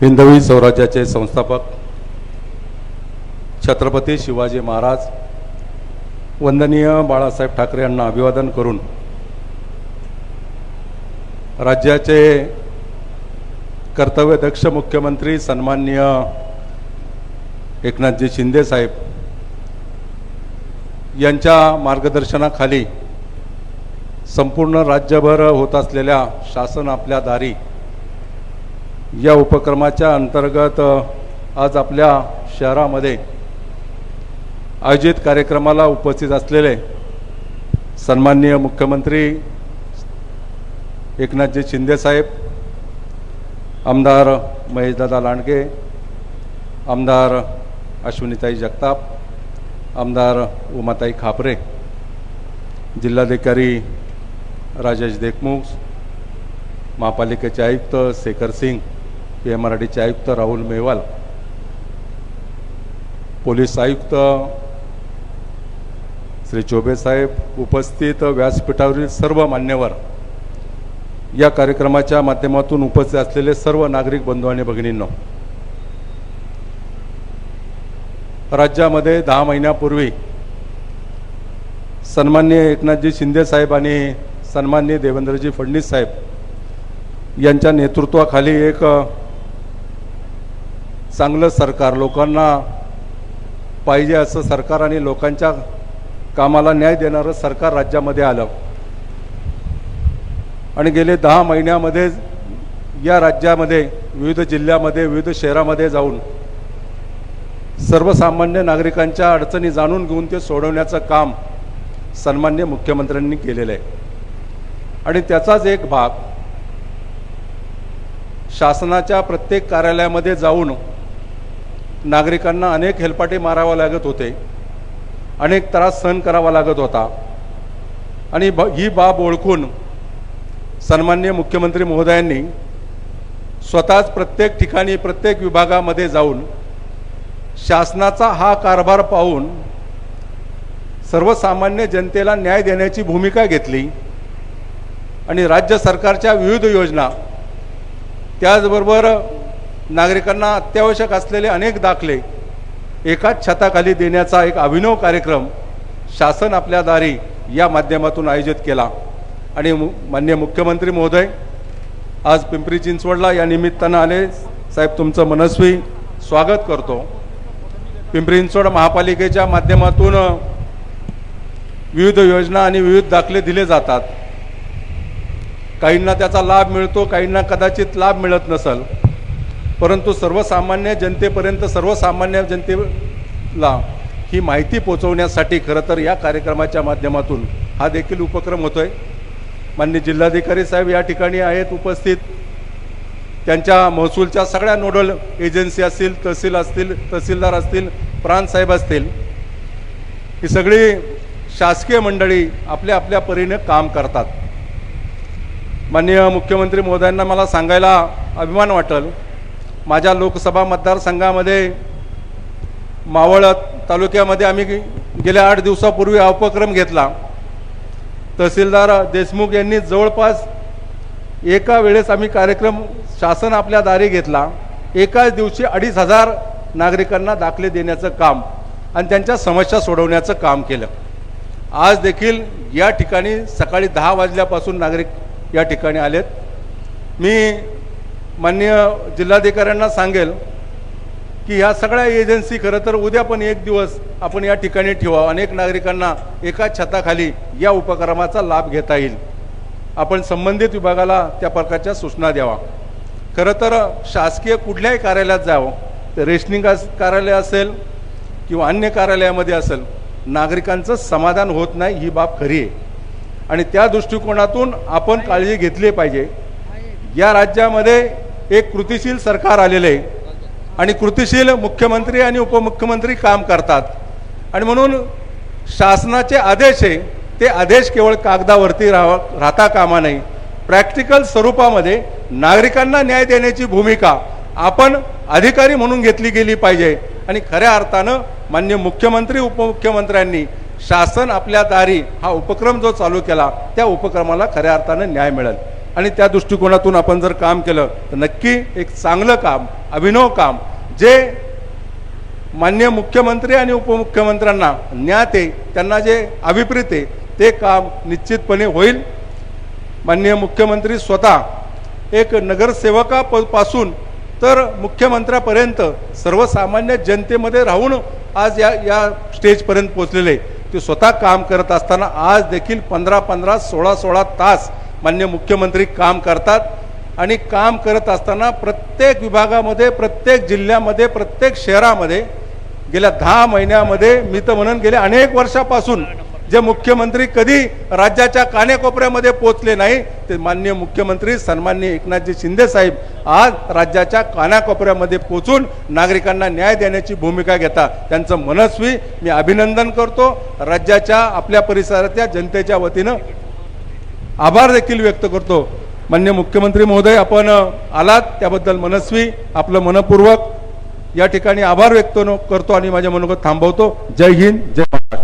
हिंदवी स्वराज्याचे संस्थापक छत्रपती शिवाजी महाराज वंदनीय बाळासाहेब ठाकरे यांना अभिवादन करून राज्याचे कर्तव्यदक्ष मुख्यमंत्री सन्माननीय एकनाथजी शिंदे साहेब यांच्या मार्गदर्शनाखाली संपूर्ण राज्यभर होत असलेल्या शासन आपल्या दारी या उपक्रमाच्या अंतर्गत आज आपल्या शहरामध्ये आयोजित कार्यक्रमाला उपस्थित असलेले सन्माननीय मुख्यमंत्री एकनाथजी शिंदेसाहेब आमदार महेशदादा लांडगे आमदार अश्विनीताई जगताप आमदार उमाताई खापरे जिल्हाधिकारी राजेश देशमुख महापालिकेचे आयुक्त Shekhar Singh P M R डीचे आयुक्त राहुल मेवाल पोलीस आयुक्त श्री चोबेसाहेब उपस्थित व्यासपीठावरील सर्व मान्यवर या कार्यक्रमाच्या माध्यमातून उपस्थित असलेले सर्व नागरिक बंधू आणि भगिनींनो राज्यामध्ये दहा महिन्यापूर्वी सन्माननीय एकनाथजी शिंदे साहेब आणि सन्मान्य देवेंद्रजी फडणवीस साहेब यांच्या नेतृत्वाखाली एक चांगलं सरकार लोकांना पाहिजे असं सरकार आणि लोकांच्या कामाला न्याय देणारं सरकार राज्यामध्ये आलं. आणि गेले दहा महिन्यामध्ये या राज्यामध्ये विविध जिल्ह्यामध्ये विविध शहरामध्ये जाऊन सर्वसामान्य नागरिकांच्या अडचणी जाणून घेऊन ते सोडवण्याचं काम सन्मान्य मुख्यमंत्र्यांनी केलेलं आहे. आणि त्याचाच एक भाग शासनाच्या प्रत्येक कार्यालयामध्ये जाऊन नागरिकांना अनेक हेलपाटे मारावा लागत होते. अनेक त्रास सहन करावा लागत होता. आणि ब ही बाब ओळखून सन्मान्य मुख्यमंत्री महोदयांनी स्वतःच प्रत्येक ठिकाणी प्रत्येक विभागामध्ये जाऊन शासनाचा हा कारभार पाहून सर्वसामान्य जनतेला न्याय देण्याची भूमिका घेतली आणि राज्य सरकारच्या विविध योजना त्याचबरोबर नागरिकांना अत्यावश्यक असलेले अनेक दाखले एकाच छताखाली देण्याचा एक अभिनव कार्यक्रम शासन आपल्या दारी या माध्यमातून आयोजित केला. आणि मु मान्य मुख्यमंत्री महोदय आज पिंपरी चिंचवडला या निमित्तानं आले. साहेब तुमचं मनस्वी स्वागत करतो. पिंपरी चिंचवड महापालिकेच्या माध्यमातून विविध योजना आणि विविध दाखले दिले जातात. काहींना त्याचा लाभ मिळतो काहींना कदाचित लाभ मिळत नसल. परंतु सर्वसामान्य जनतेपर्यंत सर्वसामान्य जनतेला ही माहिती पोचवण्यासाठी खरं तर या कार्यक्रमाच्या माध्यमातून हा देखील उपक्रम होतो आहे मान्य जिल्हाधिकारी साहेब या ठिकाणी आहेत उपस्थित. त्यांच्या महसूलच्या सगळ्या नोडल एजन्सी असतील तहसील असतील तहसीलदार असतील प्राणसाहेब असतील ही सगळी शासकीय मंडळी आपल्या आपल्या परीने काम करतात. माननीय मुख्यमंत्री महोदयांना मला सांगायला अभिमान वाटेल. माझ्या लोकसभा मतदारसंघामध्ये मावळत तालुक्यामध्ये आम्ही गेल्या आठ दिवसापूर्वी हा उपक्रम घेतला. तहसीलदार देशमुख यांनी जवळपास एका वेळेस आम्ही कार्यक्रम शासन आपल्या दारी घेतला. एकाच दिवशी अडीच हजार नागरिकांना दाखले देण्याचं काम आणि त्यांच्या समस्या सोडवण्याचं काम केलं. आज देखील या ठिकाणी सकाळी दहा वाजल्यापासून नागरिक या ठिकाणी आलेत. मी माननीय जिल्हाधिकाऱ्यांना सांगेल की ह्या सगळ्या एजन्सी खरं तर उद्या पण एक दिवस आपण या ठिकाणी ठेवा. अनेक नागरिकांना एका छताखाली या उपक्रमाचा लाभ घेता येईल. आपण संबंधित विभागाला त्या प्रकारच्या सूचना द्यावा. खरं तर शासकीय कुठल्याही कार्यालयात जावं ते रेशनिंग कार्यालय असेल किंवा अन्य कार्यालयामध्ये असेल नागरिकांचं समाधान होत नाही ही बाब खरी आहे. आणि त्या दृष्टिकोनातून आपण काळजी घेतली पाहिजे. या राज्यामध्ये एक कृतिशील सरकार आलेलं आहे. आणि कृतिशील मुख्यमंत्री आणि उपमुख्यमंत्री काम करतात. आणि म्हणून शासनाचे आदेश आहे ते आदेश केवळ कागदावरती राहा राहता कामा नाही. प्रॅक्टिकल स्वरूपामध्ये नागरिकांना न्याय देण्याची भूमिका आपण अधिकारी म्हणून घेतली गेली पाहिजे. आणि खऱ्या अर्थानं मान्य मुख्यमंत्री उपमुख्यमंत्र्यांनी शासन आपल्या दारी हा उपक्रम जो चालू केला त्या उपक्रमाला खऱ्या अर्थानं न्याय मिळेल. आणि त्या दृष्टिकोनातून आपण जर काम केलं तर नक्की एक चांगलं काम अभिनव काम जे मान्य मुख्यमंत्री आणि उपमुख्यमंत्र्यांना ज्ञात आहे त्यांना जे अभिप्रेत आहे ते काम निश्चितपणे होईल. माननीय मुख्यमंत्री स्वतः एक नगरसेवका पासून तर मुख्यमंत्र्यापर्यंत सर्वसामान्य जनतेमध्ये राहून आज या या स्टेजपर्यंत पोचलेले ते स्वतः काम करत असताना आज देखील पंधरा पंधरा सोळा सोळा तास मान्य मुख्यमंत्री काम करतात आणि काम करत असताना प्रत्येक विभागामध्ये प्रत्येक जिल्ह्यामध्ये प्रत्येक शहरामध्ये गेल्या दहा महिन्यामध्ये मी तर म्हणून गेल्या अनेक वर्षापासून जे मुख्यमंत्री कधी राज्याच्या कानेकोपऱ्यामध्ये पोचले नाही ते माननीय मुख्यमंत्री सन्माननीय एकनाथजी शिंदे साहेब आज राज्याच्या कानाकोपऱ्यामध्ये पोचून नागरिकांना न्याय देण्याची भूमिका घेतात त्यांचं मनस्वी मी अभिनंदन करतो. राज्याच्या आपल्या परिसरातल्या जनतेच्या वतीनं आभार देखील व्यक्त करतो. मान्य मुख्यमंत्री महोदय आपण आलात त्याबद्दल मनस्वी आपलं मनपूर्वक. या ठिकाणी आभार व्यक्त न- करतो आणि माझ्या मनोगत थांबवतो. जय हिंद जय महाराष्ट्र